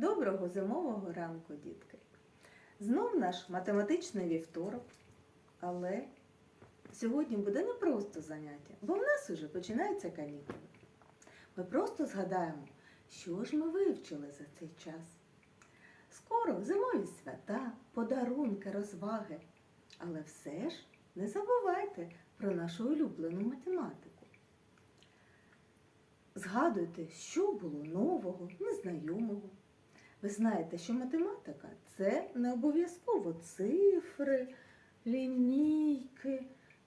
Доброго зимового ранку, дітки! Знов наш математичний вівторок, але сьогодні буде не просто заняття, бо в нас уже починаються канікули. Ми просто згадаємо, що ж ми вивчили за цей час. Скоро зимові свята, подарунки, розваги. Але все ж не забувайте про нашу улюблену математику. Згадуйте, що було нового, незнайомого. Ви знаєте, що математика це не обов'язково цифри, лінійки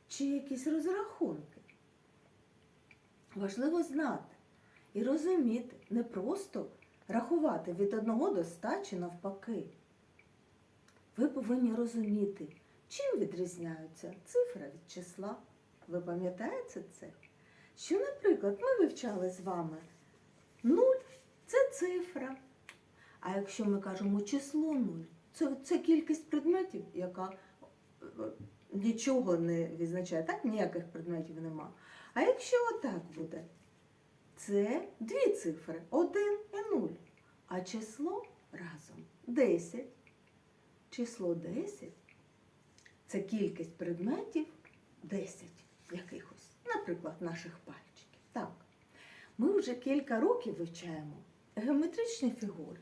чи якісь розрахунки. Важливо знати і розуміти, не просто рахувати від одного до ста чи навпаки. Ви повинні розуміти, чим відрізняються цифра від числа. Ви пам'ятаєте це? Що, наприклад, ми вивчали з вами нуль це цифра. А якщо ми кажемо число нуль, це, це кількість предметів, яка е, нічого не відзначає, так? Ніяких предметів нема. А якщо отак буде, це дві цифри, один і нуль. А число разом 10. Число 10 це кількість предметів 10 якихось, наприклад, наших пальчиків. Так. Ми вже кілька років вивчаємо геометричні фігури.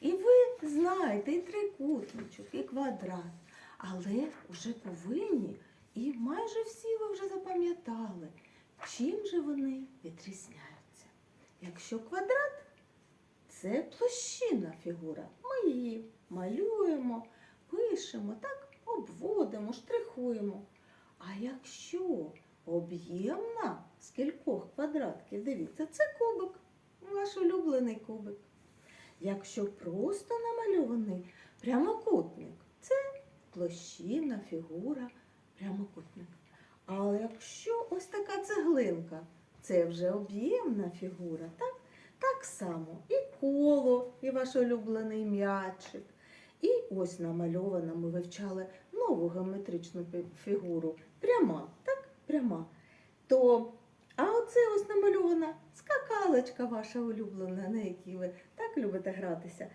І ви знаєте і трикутничок, і квадрат. Але вже повинні, і майже всі ви вже запам'ятали, чим же вони відрізняються. Якщо квадрат це площинна фігура. Ми її малюємо, пишемо, так, обводимо, штрихуємо. А якщо об'ємна з кількох квадратків, дивіться, це кубик, ваш улюблений кубик. Якщо просто намальований прямокутник, це площина, фігура, прямокутник. Але якщо ось така цеглинка, це вже об'ємна фігура, так? Так само і коло, і ваш улюблений м'ячик. І ось намальована, ми вивчали нову геометричну фігуру. Пряма, так? Пряма. То, оце ось намальована скакалочка ваша улюблена, на якій ви так любите гратися.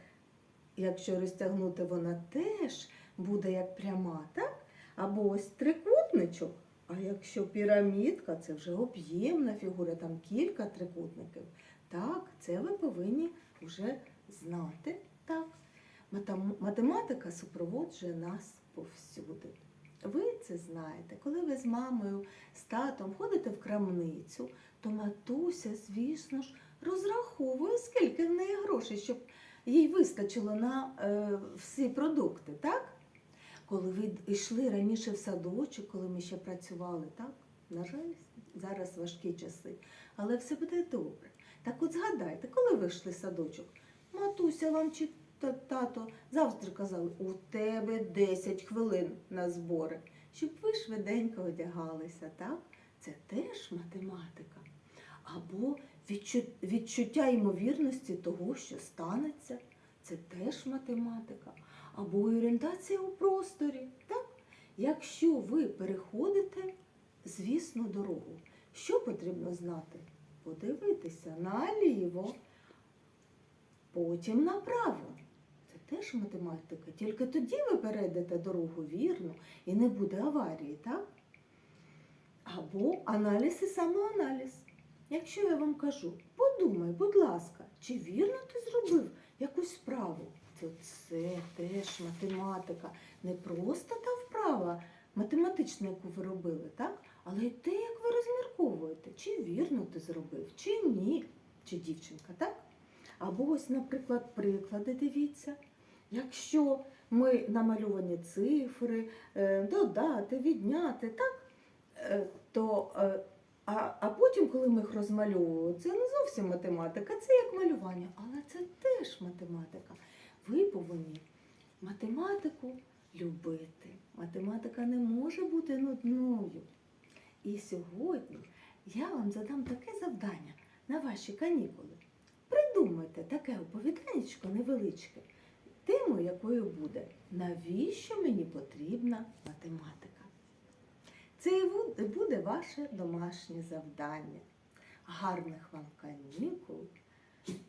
Якщо розтягнути, вона теж буде як пряма, так? Або ось трикутничок. А якщо пірамідка, це вже об'ємна фігура, там кілька трикутників. Так, це ви повинні вже знати. Так. Матем- Математика супроводжує нас повсюди. Це знаєте, коли ви з мамою, з татом ходите в крамницю, то матуся, звісно ж, розраховує, скільки в неї грошей, щоб їй вистачило на е, всі продукти, так? Коли ви йшли раніше в садочок, коли ми ще працювали, так? На жаль, зараз важкі часи, але все буде добре. Так от згадайте, коли ви йшли в садочок, матуся вам чи тато завжди казали, у тебе 10 хвилин на збори, щоб ви швиденько одягалися, так? Це теж математика. Або відчуття ймовірності того, що станеться, це теж математика. Або орієнтація у просторі. Так? Якщо ви переходите, звісно, дорогу, що потрібно знати? Подивитися наліво, потім направо. Теж математика. Тільки тоді ви перейдете дорогу вірно і не буде аварії, так? Або аналіз і самоаналіз. Якщо я вам кажу, подумай, будь ласка, чи вірно ти зробив якусь справу? То це теж математика. Не просто та вправа математична, яку ви робили, так? Але й те, як ви розмірковуєте, чи вірно ти зробив, чи ні, чи дівчинка, так? Або ось, наприклад, приклади, дивіться. Якщо ми намальовані цифри, е, додати, відняти, так? Е, то, е, а, а потім, коли ми їх розмальовуємо, це не зовсім математика, це як малювання, але це теж математика. Ви повинні математику любити. Математика не може бути нудною. І сьогодні я вам задам таке завдання на ваші канікули. Придумайте таке оповіданечко невеличке, темою якою буде Навіщо мені потрібна математика? Це і буде ваше домашнє завдання. Гарних вам канікул.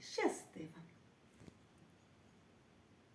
Щасти вам!